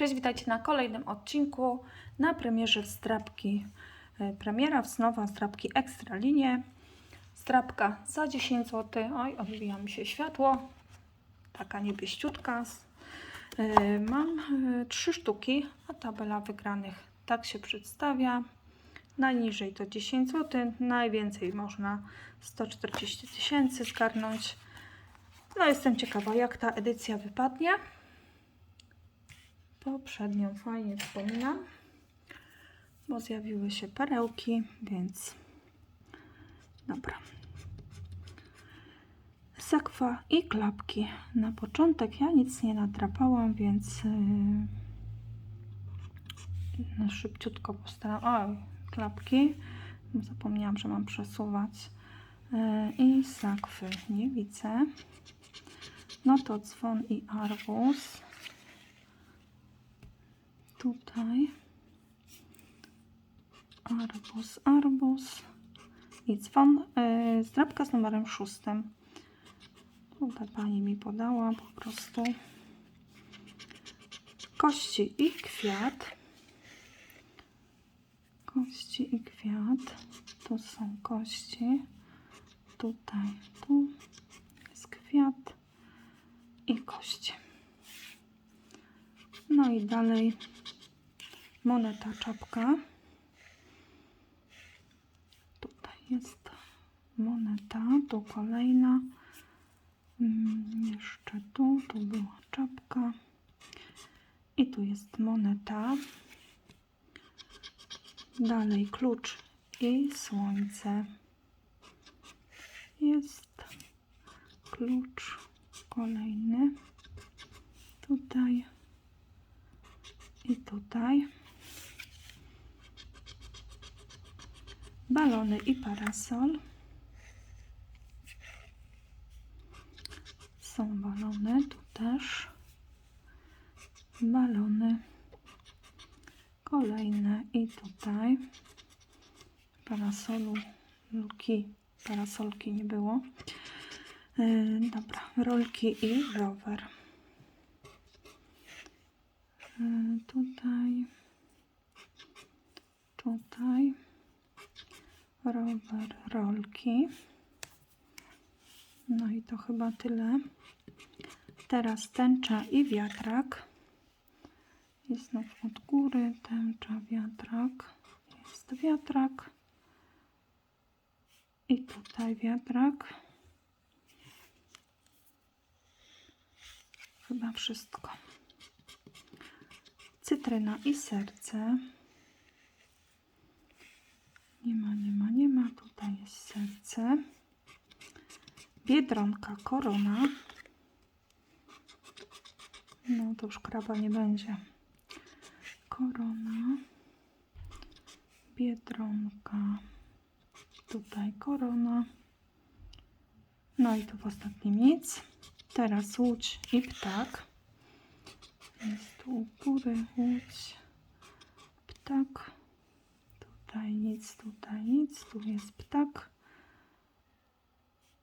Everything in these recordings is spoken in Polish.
Cześć, witajcie na kolejnym odcinku na premierze zdrabki. e, Premiera wznowa zdrabki Ekstra Linie. Zdrabka za 10 zł. Oj, odbija mi się światło. Taka niebieściutka. E, Mam e, trzy sztuki, a tabela wygranych tak się przedstawia. Najniżej to 10 zł, najwięcej można 140 tysięcy zgarnąć. No jestem ciekawa, jak ta edycja wypadnie. Poprzednią fajnie wspominam, bo zjawiły się perełki, więc dobra. Sakwa i klapki. Na początek ja nic nie nadrapałam, więc yy, no szybciutko postaram. Oj, klapki. Zapomniałam, że mam przesuwać. Yy, I sakwy nie widzę. No to dzwon i arbuz tutaj arbuz, arbuz i dzwon, yy, z numerem szóstym. Tutaj pani mi podała po prostu kości i kwiat. Kości i kwiat. Tu są kości. Tutaj, tu jest kwiat i kości. No i dalej moneta czapka. Tutaj jest moneta, tu kolejna. Mm, Jeszcze tu, tu była czapka. I tu jest moneta. Dalej klucz i słońce. Jest klucz kolejny. Tutaj i tutaj. Balony i parasol. Są balony, tu też. Balony. Kolejne i tutaj. Parasolu, luki, parasolki nie było. Yy, dobra, rolki i rower. Yy, tutaj, tutaj, rower, rolki. No i to chyba tyle. Teraz tęcza i wiatrak. I znów od góry tęcza, wiatrak. Jest wiatrak. I tutaj wiatrak. Chyba wszystko cytryna i serce. Nie ma, nie ma. Jest serce. Biedronka, korona. No to już kraba nie będzie. Korona. Biedronka. Tutaj korona. No i tu w ostatnim nic. Teraz łódź i ptak. Jest tu u góry łódź, ptak. Nic, tutaj nic. Tu jest ptak.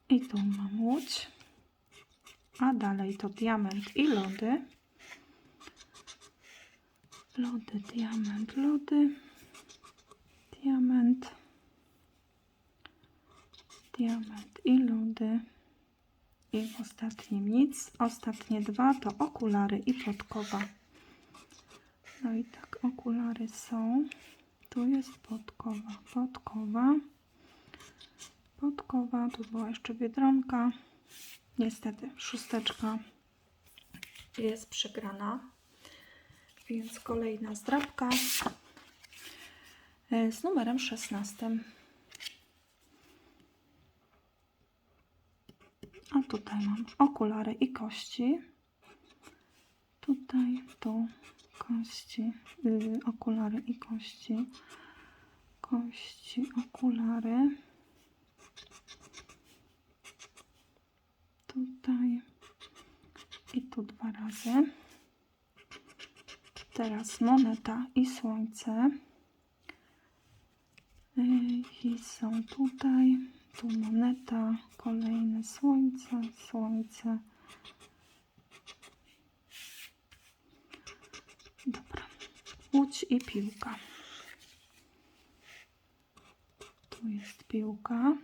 I tu mam łódź. A dalej to diament i lody. Lody, diament, lody. Diament. Diament i lody. I w ostatnim nic. Ostatnie dwa to okulary i podkowa. No i tak, okulary są. Tu jest podkowa, podkowa. Podkowa, tu była jeszcze biedronka. Niestety, szósteczka jest przegrana. Więc kolejna zdrabka e, z numerem 16. A tutaj mam okulary i kości. Tutaj, tu kości, yy, okulary i kości. Kości, okulary. Tutaj i tu dwa razy. Teraz moneta i słońce. Yy, I są tutaj tu moneta, kolejne słońce, słońce. Łódź i piłka. Tu jest piłka.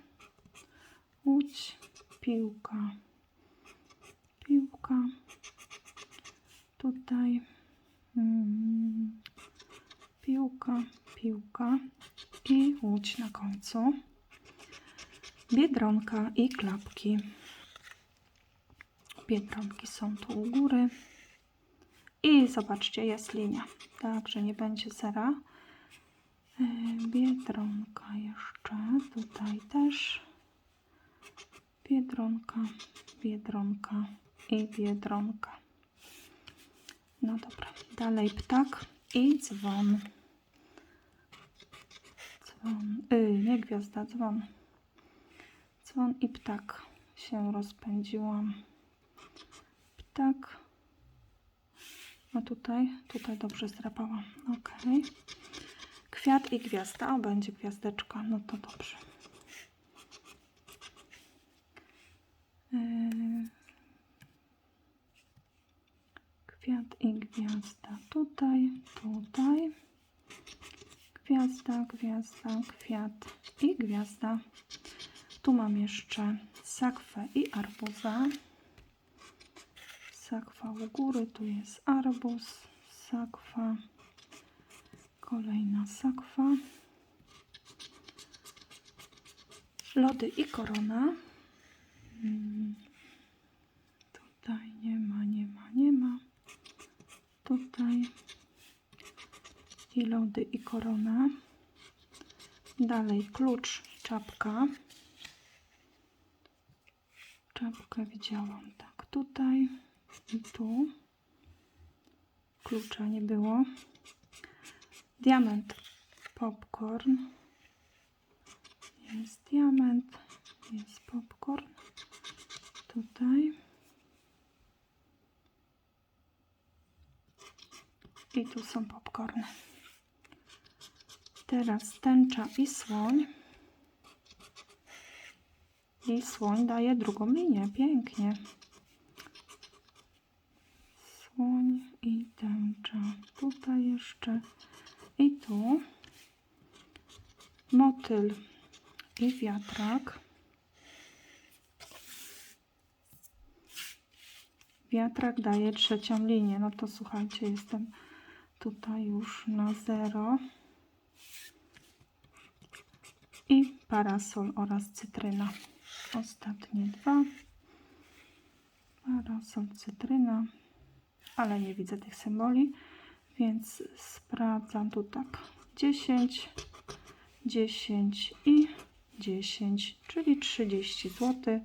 Łódź, piłka. Piłka. Tutaj mm, piłka, piłka i łódź na końcu. Biedronka i klapki. Biedronki są tu u góry. I zobaczcie, jest linia. Także nie będzie zera. E, Biedronka jeszcze. Tutaj też. Biedronka, biedronka i biedronka. No dobra. Dalej ptak i dzwon. Dzwon. Y, nie gwiazda, dzwon. Dzwon i ptak. Się rozpędziłam. Ptak. A tutaj, tutaj dobrze zdrapałam. Ok. Kwiat i gwiazda. O, będzie gwiazdeczka. No to dobrze. Yy, Kwiat i gwiazda. Tutaj, tutaj. Gwiazda, gwiazda, kwiat i gwiazda. Tu mam jeszcze sakwę i arbuza. Sakwa u góry, tu jest arbuz, sakwa, kolejna sakwa, lody i korona. Mm, Tutaj nie ma, nie ma, nie ma. Tutaj i lody i korona. Dalej klucz, czapka. Czapkę widziałam tak tutaj tu. Klucza nie było. Diament, popcorn. Jest diament, jest popcorn. Tutaj. I tu są popcorny. Teraz tęcza i słoń. I słoń daje drugą linię. Pięknie. Słoń i Tutaj jeszcze. I tu. Motyl i wiatrak. Wiatrak daje trzecią linię. No to słuchajcie, jestem tutaj już na zero. I parasol oraz cytryna. Ostatnie dwa. Parasol, cytryna. Ale nie widzę tych symboli, więc sprawdzam tu tak. 10, 10 i 10, czyli 30 zł.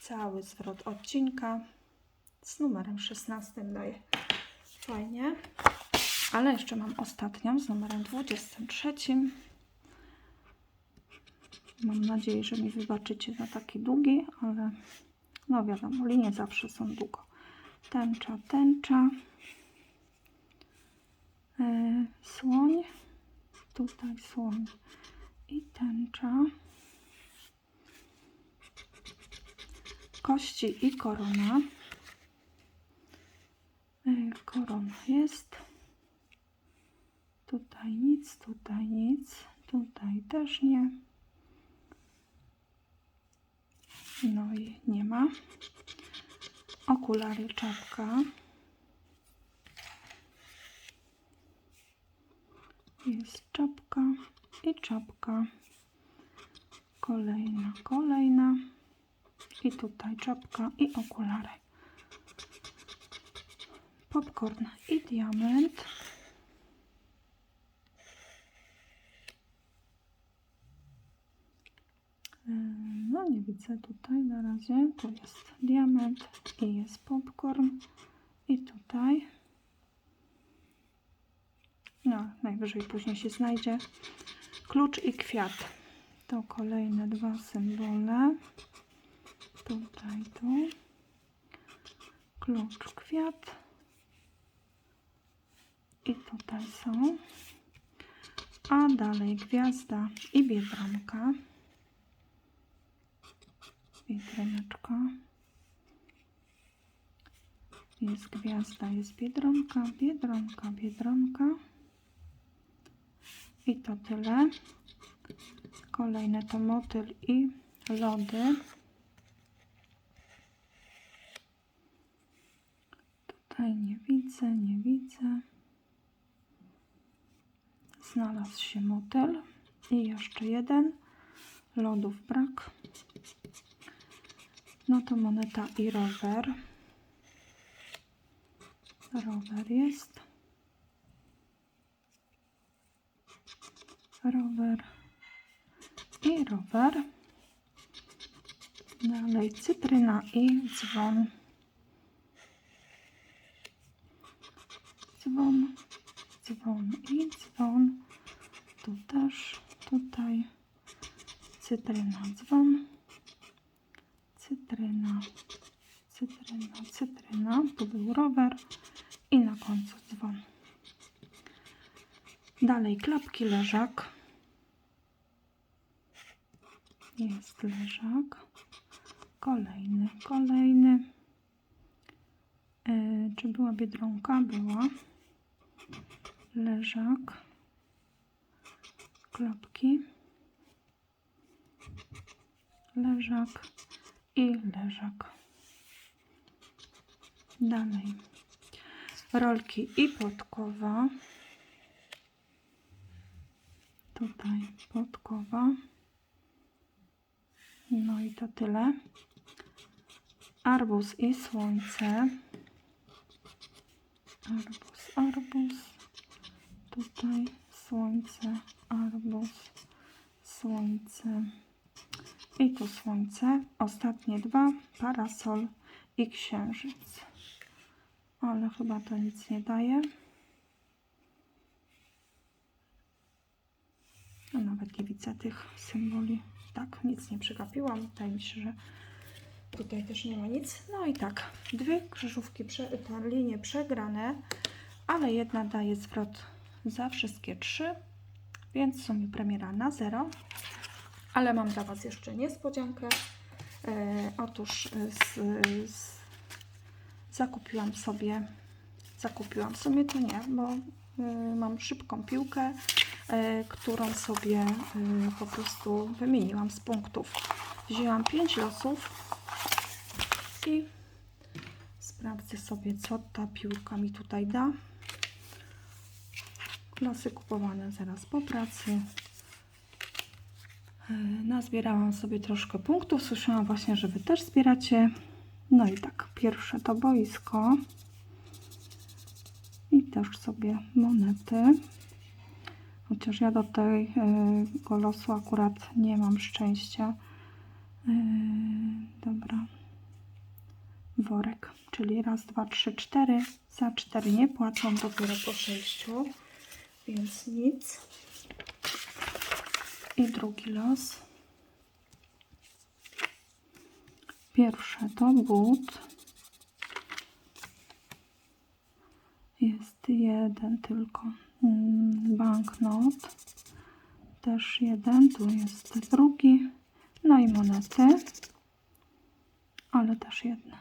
Cały zwrot odcinka z numerem 16 daję. Fajnie. Ale jeszcze mam ostatnią z numerem 23. Mam nadzieję, że mi wybaczycie za taki długi, ale no wiadomo, linie zawsze są długo. Tęcza, tęcza. Yy, słoń. Tutaj słoń i tęcza. Kości i korona. Yy, korona jest. Tutaj nic, tutaj nic, tutaj też nie. No i nie ma. Okulary, czapka. Jest czapka i czapka. Kolejna, kolejna. I tutaj czapka i okulary. Popcorn i diament. Ym, No nie widzę tutaj na razie. Tu jest diament i jest popcorn. I tutaj. No, najwyżej później się znajdzie. Klucz i kwiat. To kolejne dwa symbole. Tutaj, tu. Klucz, kwiat. I tutaj są. A dalej gwiazda i biedronka. Witryneczka. Jest gwiazda, jest biedronka, biedronka, biedronka. I to tyle. Kolejne to motyl i lody. Tutaj nie widzę, nie widzę. Znalazł się motyl. I jeszcze jeden. Lodów brak. No to moneta i rower. Rower jest. Rower. I rower. Dalej cytryna i dzwon. Dzwon, dzwon i dzwon. Tu też, tutaj cytryna, dzwon. Cytryna, cytryna. Tu był rower i na końcu dzwon. Dalej klapki, leżak. Jest leżak. Kolejny, kolejny. E, czy była biedronka? Była. Leżak. Klapki. Leżak i leżak. Dalej. Rolki i podkowa. Tutaj podkowa. No i to tyle. Arbuz i słońce. Arbuz, arbuz. Tutaj słońce, arbuz, słońce. I tu słońce. Ostatnie dwa. Parasol i księżyc. Ale chyba to nic nie daje. A nawet nie widzę tych symboli. Tak, nic nie przegapiłam. Wydaje mi się, że tutaj też nie ma nic. No i tak, dwie krzyżówki, prze, linie przegrane, ale jedna daje zwrot za wszystkie trzy, więc w sumie premiera na zero. Ale mam dla Was jeszcze niespodziankę. E, otóż z, z, zakupiłam sobie, zakupiłam sobie to nie, bo e, mam szybką piłkę, e, którą sobie e, po prostu wymieniłam z punktów. Wzięłam 5 losów i sprawdzę sobie, co ta piłka mi tutaj da. Losy kupowane zaraz po pracy. Nazbierałam sobie troszkę punktów. Słyszałam właśnie, że Wy też zbieracie. No i tak, pierwsze to boisko. I też sobie monety. Chociaż ja do tego losu akurat nie mam szczęścia. Yy, dobra. Worek, czyli raz, dwa, trzy, cztery. Za cztery nie płacą, dopiero po sześciu, więc nic. I drugi los. Pierwsze to but. Jest jeden tylko mm, banknot. Też jeden. Tu jest drugi. No i monety. Ale też jedna.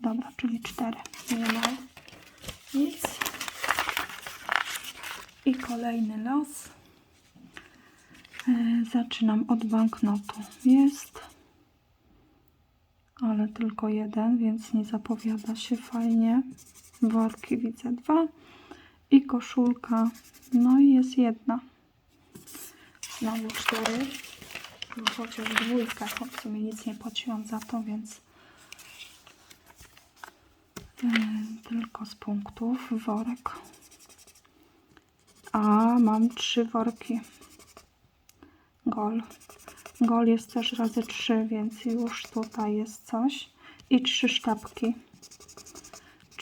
Dobra, czyli cztery. Nie ma nic. I kolejny los. E, Zaczynam od banknotu. Jest, ale tylko jeden, więc nie zapowiada się fajnie. Worki widzę dwa i koszulka. No i jest jedna. Znowu cztery. No, chociaż dwójka, w sumie nic nie płaciłam za to, więc tylko z punktów worek. A mam trzy worki. Gol. Gol jest też razy 3, więc już tutaj jest coś. I trzy sztabki.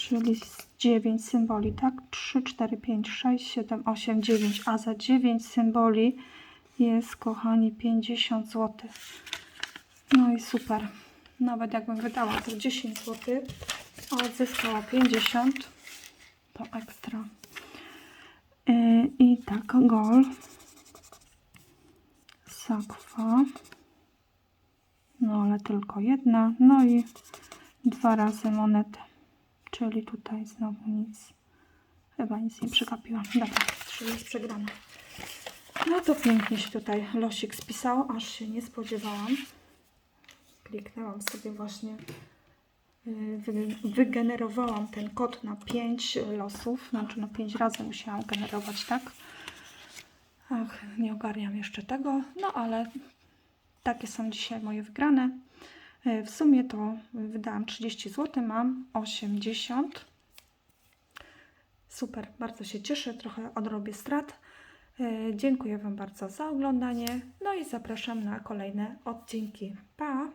Czyli 9 symboli, tak? 3, 4, 5, 6, 7, 8, 9. A za 9 symboli jest, kochani, 50 zł. No i super. Nawet jakbym wydała to 10 zł, a odzyskała 50, to ekstra. Yy, I tak, gol sakwa. No ale tylko jedna. No i dwa razy monety. Czyli tutaj znowu nic. Chyba nic nie przegapiłam. Dobra, czyli jest przegrana. No to pięknie się tutaj losik spisał, aż się nie spodziewałam. Kliknęłam sobie właśnie, wy- wygenerowałam ten kod na 5 losów, znaczy na 5 razy musiałam generować, tak? Ach, nie ogarniam jeszcze tego, no ale takie są dzisiaj moje wygrane. Yy, W sumie to wydałam 30 zł, mam 80. Super, bardzo się cieszę, trochę odrobię strat. E, Dziękuję Wam bardzo za oglądanie. No i zapraszam na kolejne odcinki. Pa!